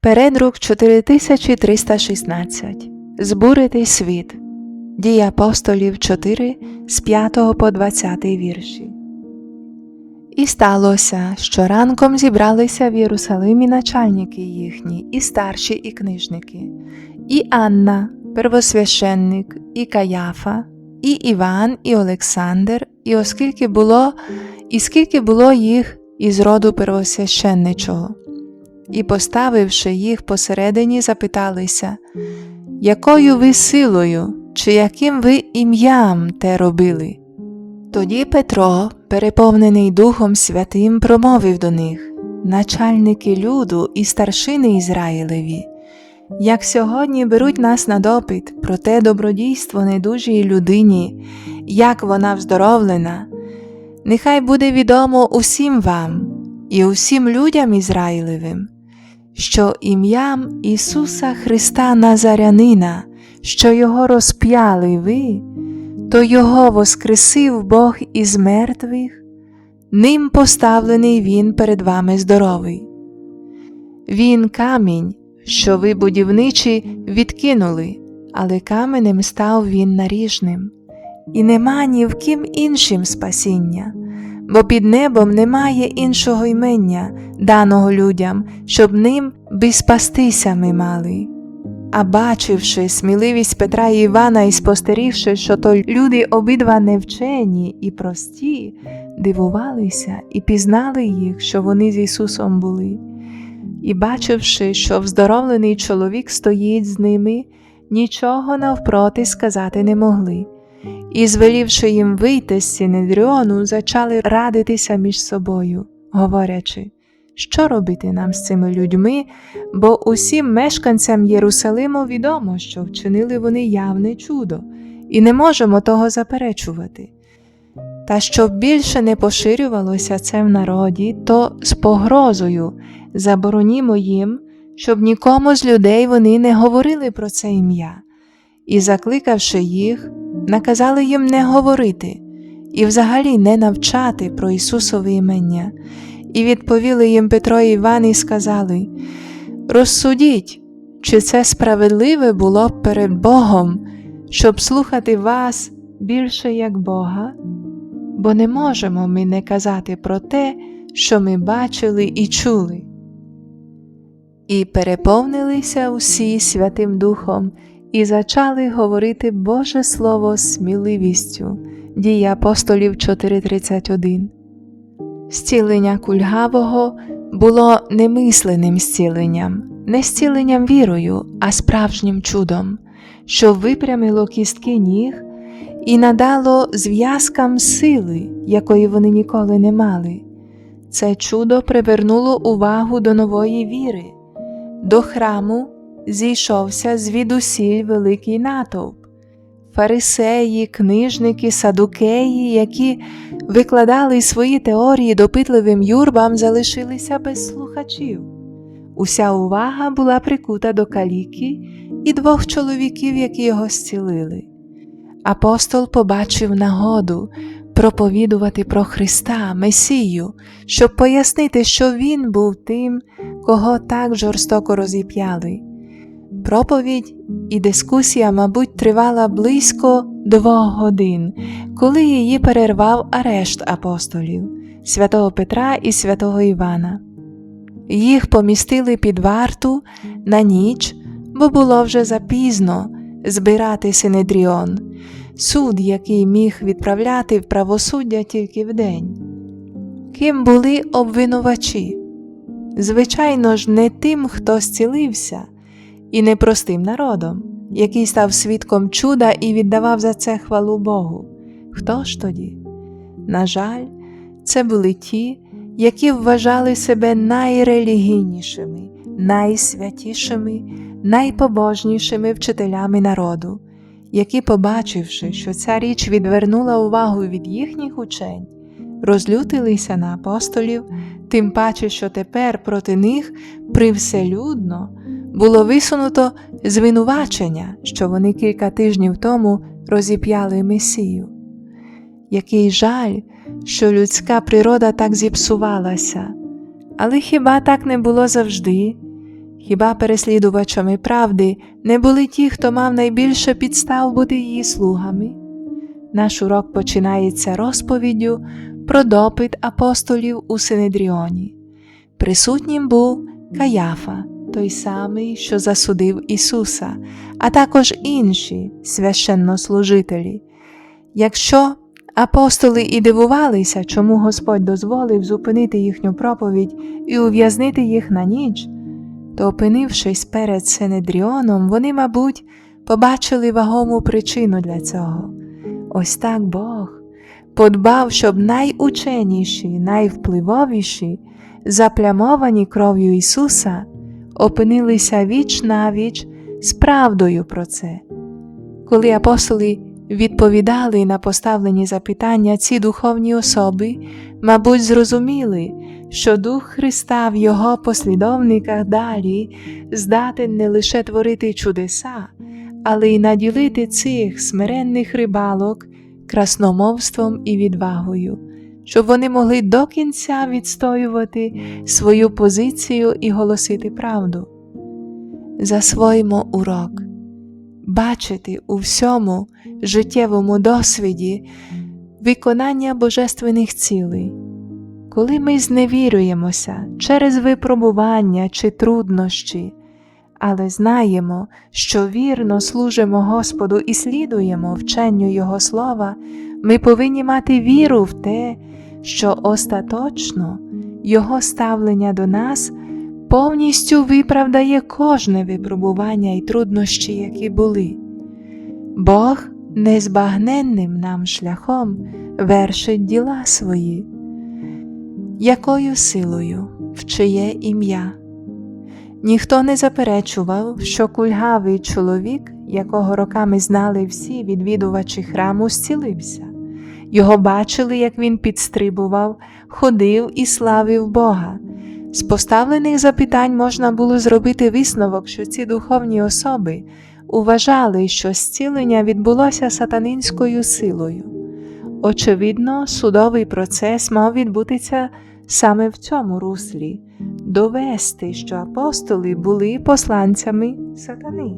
Передрук 4316. Збурити світ. Дії апостолів 4 з 5 по 20 вірші. І сталося, що ранком зібралися в Єрусалимі начальники їхні, і старші, і книжники, і Анна, первосвященник, і Каяфа, і Іван, і Олександр, і оскільки було, і скільки було їх із роду первосвященничого. І, поставивши їх посередині, запиталися, якою ви силою, чи яким ви ім'ям те робили? Тоді Петро, переповнений Духом Святим, промовив до них, начальники люду і старшини Ізраїлеві, як сьогодні беруть нас на допит про те добродійство недужій людині, як вона вздоровлена, нехай буде відомо усім вам і усім людям Ізраїлевим, що ім'ям Ісуса Христа Назарянина, що Його розп'яли ви, то Його воскресив Бог із мертвих, ним поставлений Він перед вами здоровий. Він камінь, що ви будівничі відкинули, але каменем став він наріжним, і нема ні в ким іншим спасіння, бо під небом немає іншого ймення, даного людям, щоб ним би спастися ми мали. А бачивши сміливість Петра і Івана і спостерігши, що то люди обидва невчені і прості, дивувалися і пізнали їх, що вони з Ісусом були. І, бачивши, що вздоровлений чоловік стоїть з ними, нічого навпроти сказати не могли, і, звелівши їм вийти з Сінедріону, зачали радитися між собою, говорячи, що робити нам з цими людьми, бо усім мешканцям Єрусалиму відомо, що вчинили вони явне чудо, і не можемо того заперечувати. Та щоб більше не поширювалося це в народі, то з погрозою заборонімо їм, щоб нікому з людей вони не говорили про це ім'я, і, закликавши їх, наказали їм не говорити і взагалі не навчати про Ісусове імення, і відповіли їм Петро і Іван і сказали Розсудіть, чи це справедливе було б перед Богом, щоб слухати вас більше як Бога? Бо не можемо ми не казати про те, що ми бачили і чули. І переповнилися усі Святим Духом і зачали говорити Боже Слово сміливістю. Дії апостолів 4:31. Зцілення кульгавого було немисленим зціленням, не зціленням вірою, а справжнім чудом, що випрямило кістки ніг і надало зв'язкам сили, якої вони ніколи не мали. Це чудо привернуло увагу до нової віри. До храму зійшовся звідусіль великий натовп. Фарисеї, книжники, садукеї, які викладали свої теорії допитливим юрбам, залишилися без слухачів. Уся увага була прикута до каліки і двох чоловіків, які його зцілили. Апостол побачив нагоду проповідувати про Христа, Месію, щоб пояснити, що Він був тим, кого так жорстоко розіп'яли. Проповідь і дискусія, мабуть, тривала близько двох годин, коли її перервав арешт апостолів, святого Петра і святого Івана. Їх помістили під варту на ніч, бо було вже запізно збирати Синедріон, суд, який міг відправляти в правосуддя тільки вдень. Ким були обвинувачі? Звичайно ж, не тим, хто зцілився, і не простим народом, який став свідком чуда і віддавав за це хвалу Богу. Хто ж тоді? На жаль, це були ті, які вважали себе найрелігійнішими, найсвятішими, найпобожнішими вчителями народу, які, побачивши, що ця річ відвернула увагу від їхніх учень, розлютилися на апостолів, тим паче, що тепер проти них привселюдно було висунуто звинувачення, що вони кілька тижнів тому розіп'яли Месію. Який жаль, що людська природа так зіпсувалася, але хіба так не було завжди? Хіба переслідувачами правди не були ті, хто мав найбільше підстав бути її слугами? Наш урок починається розповіддю про допит апостолів у Синедріоні. Присутнім був Каяфа, той самий, що засудив Ісуса, а також інші священнослужителі. Якщо апостоли і дивувалися, чому Господь дозволив зупинити їхню проповідь і ув'язнити їх на ніч, то, опинившись перед Синедріоном, вони, мабуть, побачили вагому причину для цього. Ось так Бог подбав, щоб найученіші, найвпливовіші, заплямовані кров'ю Ісуса, опинилися віч навіч з правдою про це. Коли апостоли відповідали на поставлені запитання, ці духовні особи, мабуть, зрозуміли, що Дух Христа в Його послідовниках далі здатен не лише творити чудеса, але й наділити цих смиренних рибалок красномовством і відвагою, щоб вони могли до кінця відстоювати свою позицію і голосити правду. Засвоїмо урок, бачити у всьому життєвому досвіді виконання божественних цілей. Коли ми зневірюємося через випробування чи труднощі, але знаємо, що вірно служимо Господу і слідуємо вченню Його слова, ми повинні мати віру в те, що остаточно Його ставлення до нас повністю виправдає кожне випробування і труднощі, які були. Бог незбагненним нам шляхом вершить діла свої. Якою силою, в чиє ім'я? Ніхто не заперечував, що кульгавий чоловік, якого роками знали всі відвідувачі храму, зцілився. Його бачили, як він підстрибував, ходив і славив Бога. З поставлених запитань можна було зробити висновок, що ці духовні особи вважали, що зцілення відбулося сатанинською силою. Очевидно, судовий процес мав відбутися саме в цьому руслі довести, що апостоли були посланцями сатани.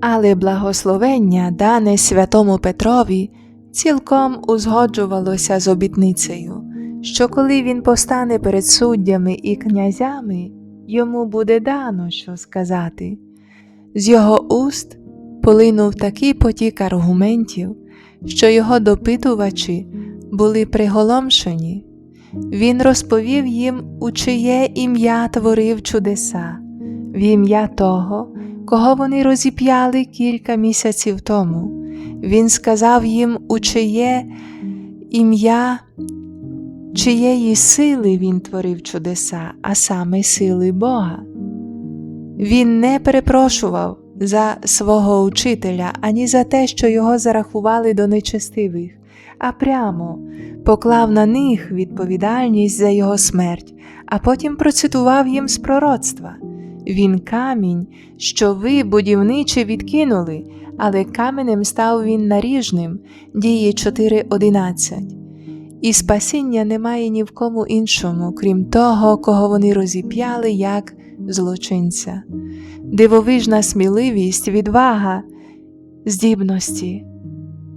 Але благословення, дане святому Петрові, цілком узгоджувалося з обітницею, що коли він постане перед суддями і князями, йому буде дано що сказати. З його уст полинув такий потік аргументів, що його допитувачі були приголомшені. Він розповів їм, у чиє ім'я творив чудеса, в ім'я того, кого вони розіп'яли кілька місяців тому. Він сказав їм, у чиє ім'я, чиєї сили він творив чудеса, а саме сили Бога. Він не перепрошував за свого учителя ані за те, що його зарахували до нечестивих, а прямо поклав на них відповідальність за його смерть, а потім процитував їм з пророцтва Він камінь, що ви, будівничі, відкинули, але каменем став він наріжним, дії 4.11. І спасіння немає ні в кому іншому, крім того, кого вони розіп'яли як злочинця, дивовижна сміливість, відвага, здібності.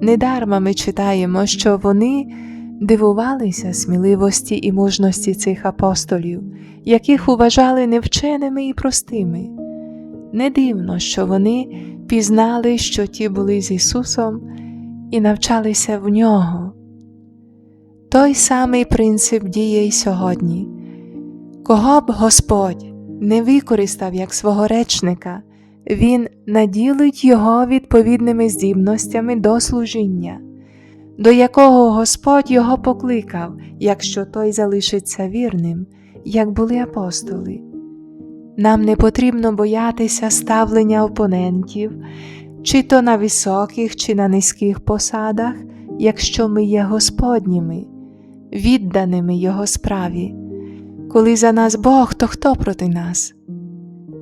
Недарма ми читаємо, що вони дивувалися сміливості і мужності цих апостолів, яких вважали невченими і простими. Не дивно, що вони пізнали, що ті були з Ісусом і навчалися в нього. Той самий принцип діє й сьогодні. Кого б Господь не використав як свого речника, Він наділить його відповідними здібностями до служіння, до якого Господь його покликав, якщо той залишиться вірним, як були апостоли. Нам не потрібно боятися ставлення опонентів, чи то на високих, чи на низьких посадах, якщо ми є Господніми, відданими Його справі. Коли за нас Бог, то хто проти нас?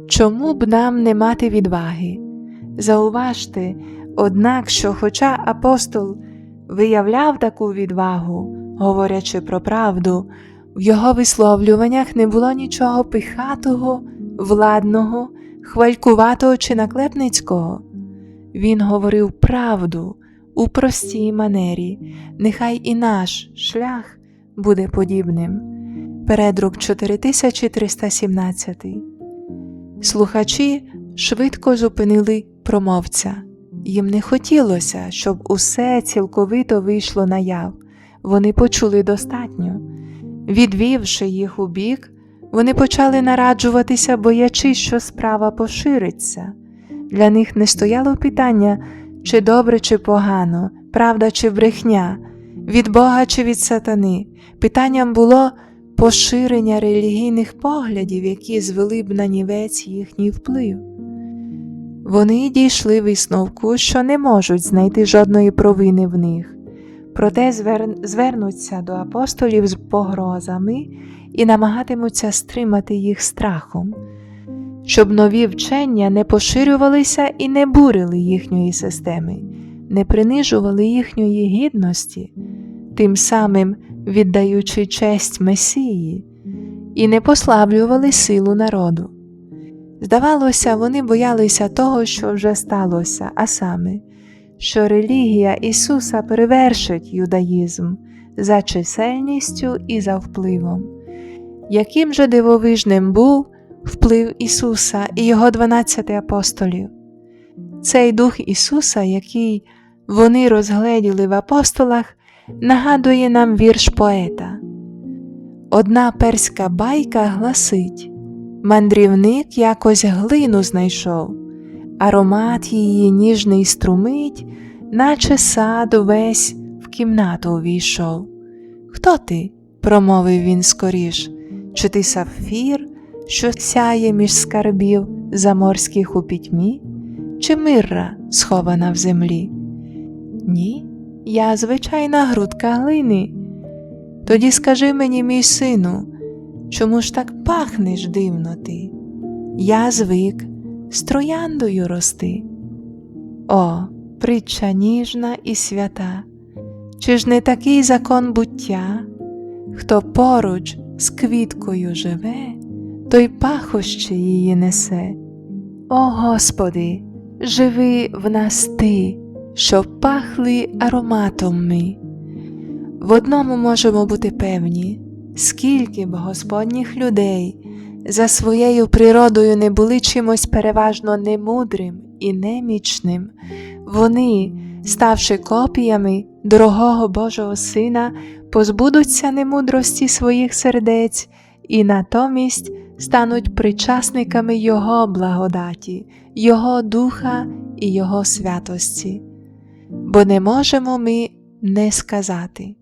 Чому б нам не мати відваги? Зауважте, однак, що, хоча апостол виявляв таку відвагу, говорячи про правду, в його висловлюваннях не було нічого пихатого владного, хвалькуватого чи наклепницького. Він говорив правду у простій манері, нехай і наш шлях буде подібним. Передрук 4317. Слухачі швидко зупинили промовця. Їм не хотілося, щоб усе цілковито вийшло наяв. Вони почули достатньо. Відвівши їх у бік, вони почали нараджуватися, боячись, що справа пошириться. Для них не стояло питання, чи добре, чи погано, правда чи брехня, від Бога чи від сатани. Питанням було поширення релігійних поглядів, які звели б на нівець їхній вплив. Вони дійшли висновку, що не можуть знайти жодної провини в них, проте звер... звернуться до апостолів з погрозами і намагатимуться стримати їх страхом, щоб нові вчення не поширювалися і не бурили їхньої системи, не принижували їхньої гідності, тим самим віддаючи честь Месії, і не послаблювали силу народу. Здавалося, вони боялися того, що вже сталося, а саме, що релігія Ісуса перевершить юдаїзм за чисельністю і за впливом. Яким же дивовижним був вплив Ісуса і Його 12 апостолів? Цей Дух Ісуса, який вони розгледіли в апостолах, нагадує нам вірш поета. Одна перська байка гласить Мандрівник якось глину знайшов, аромат її ніжний струмить, наче сад увесь в кімнату увійшов. Хто ти? промовив він скоріш, чи ти сапфір, що сяє між скарбів заморських у пітьмі, чи мирра, схована в землі? Ні, я звичайна грудка глини. Тоді скажи мені, мій сину, чому ж так пахнеш дивно ти? Я звик з трояндою рости. О, притча ніжна і свята, чи ж не такий закон буття, хто поруч з квіткою живе, той пахощі її несе. О Господи, живи в нас ти, щоб пахли ароматом ми. В одному можемо бути певні, скільки б Господніх людей за своєю природою не були чимось переважно немудрим і немічним, вони, ставши копіями дорогого Божого Сина, позбудуться немудрості своїх сердець і натомість стануть причасниками Його благодаті, Його Духа і Його святості. Бо не можемо ми не сказати.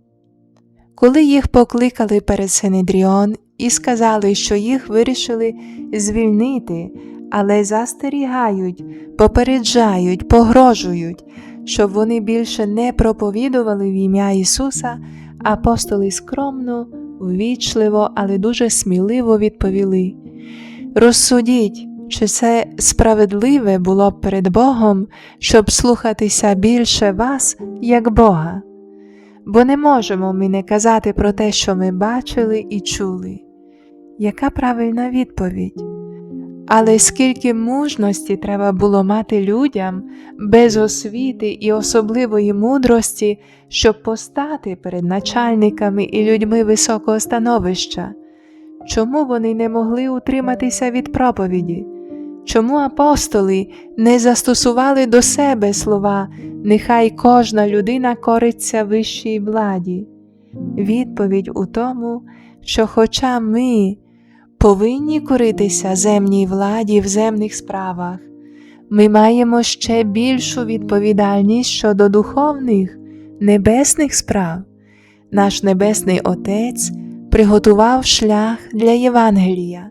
Коли їх покликали перед Синедріон і сказали, що їх вирішили звільнити, але застерігають, попереджають, погрожують, щоб вони більше не проповідували в ім'я Ісуса, апостоли скромно, ввічливо, але дуже сміливо відповіли: Розсудіть, чи це справедливе було б перед Богом, щоб слухатися більше вас, як Бога бо не можемо ми не казати про те, що ми бачили і чули. Яка правильна відповідь? Але скільки мужності треба було мати людям без освіти і особливої мудрості, щоб постати перед начальниками і людьми високого становища? Чому вони не могли утриматися від проповіді? Чому апостоли не застосували до себе слова Нехай кожна людина кориться вищій владі? Відповідь у тому, що, хоча ми повинні коритися земній владі в земних справах, ми маємо ще більшу відповідальність щодо духовних, небесних справ. Наш Небесний Отець приготував шлях для Євангелія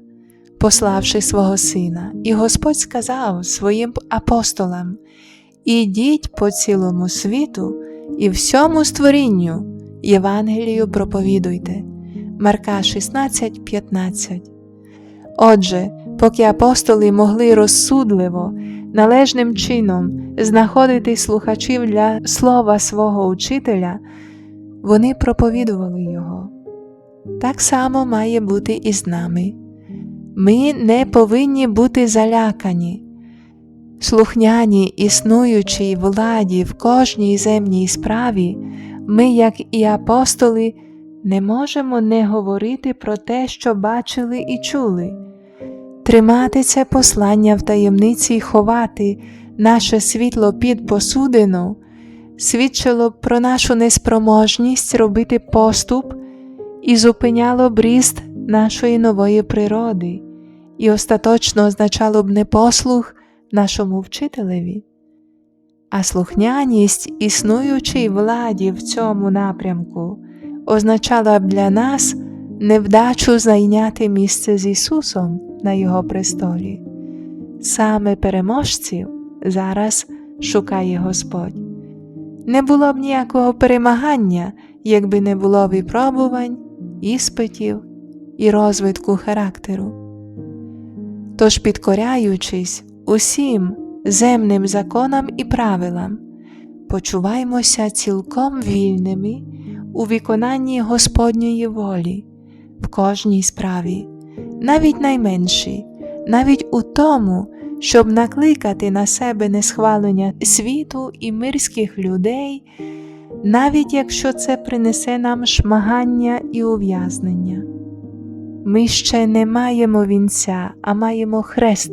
пославши свого Сина, і Господь сказав своїм апостолам: Ідіть по цілому світу і всьому створінню Євангелію проповідуйте. Марка 16, 15. Отже, поки апостоли могли розсудливо, належним чином знаходити слухачів для слова свого учителя, вони проповідували Його. Так само має бути і з нами. Ми не повинні бути залякані. Слухняні існуючій владі в кожній земній справі, ми, як і апостоли, не можемо не говорити про те, що бачили і чули, тримати це послання в таємниці й ховати наше світло під посудину, свідчило про нашу неспроможність робити поступ і зупиняло б ріст нашої нової природи, і остаточно означало б непослух нашому вчителеві. А слухняність існуючій владі в цьому напрямку означала б для нас невдачу зайняти місце з Ісусом на Його престолі. Саме переможців зараз шукає Господь. Не було б ніякого перемагання, якби не було випробувань, іспитів і розвитку характеру. Тож, підкоряючись усім земним законам і правилам, почуваймося цілком вільними у виконанні Господньої волі в кожній справі, навіть найменшій, навіть у тому, щоб накликати на себе несхвалення світу і мирських людей, навіть якщо це принесе нам шмагання і ув'язнення. Ми ще не маємо вінця, а маємо хрест,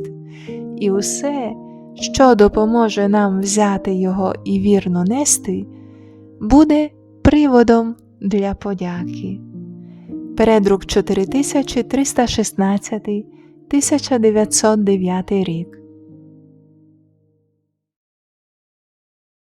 і усе, що допоможе нам взяти його і вірно нести, буде приводом для подяки. Передрук 4316 1909 рік